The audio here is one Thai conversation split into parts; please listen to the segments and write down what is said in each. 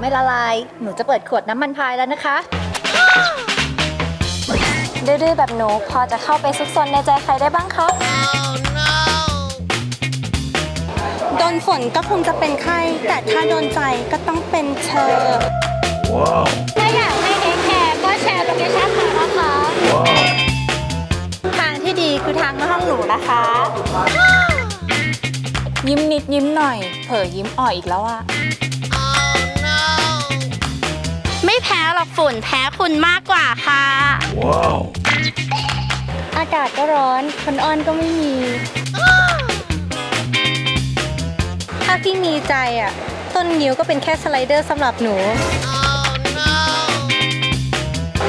ไม่ละลาย หนูจะเปิดขวดน้ำมันพายแล้วนะคะดื้อๆแบบหนูพอจะเข้าไปซุกซนในใจใครได้บ้างคะโดนฝนก็คงจะเป็นไข้ แต่ถ้าโดนใจก็ต้องเป็นเธอถ้าอยากให้เทคแคร์ก็แชร์โลเคชั่นมานะคะ ทางที่ดีคือทางมาห้องหนูนะคะ ยิ้มนิดยิ้มหน่อย เผลอยิ้มอ่อยอีกแล้วอะ หรอกฝุ่นแพ้คุณมากกว่าค่ะอากาศก็ร้อนคนอ้อนก็ไม่มี ถ้าพี่มีใจอะ ต้นนิ้วก็เป็นแค่สไลเดอร์สำหรับหนู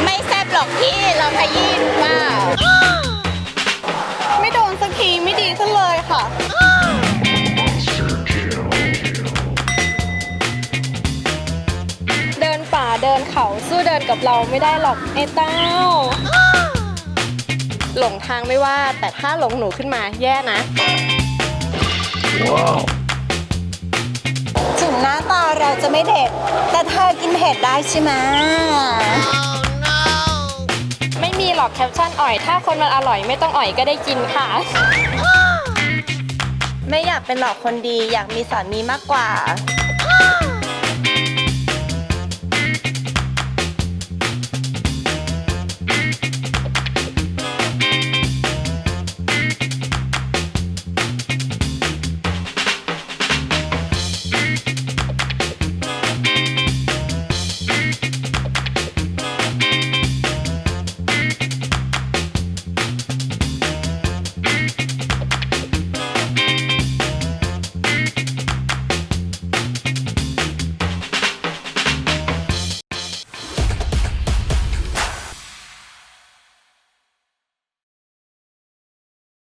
ไม่แซ่บหรอกพี่เราขยี้ดูเปล่าไม่โดนสักทีไม่ดีซะเลยค่ะ เขาสู้เดินกับเราไม่ได้หรอกไอ้เต้า หลงทางไม่ว่าแต่ถ้าหลงหนูขึ้นมาแย่นะ ถึงหน้าตาเราจะไม่เด็ด แต่เธอกินเผ็ดได้ใช่ไหมไม่มีหรอกแคปชั่นอ่อย ถ้าคนมันอร่อยไม่ต้องอ่อยก็ได้กินค่ะ ไม่อยากเป็นหลอกคนดีอยากมีสามีมากกว่า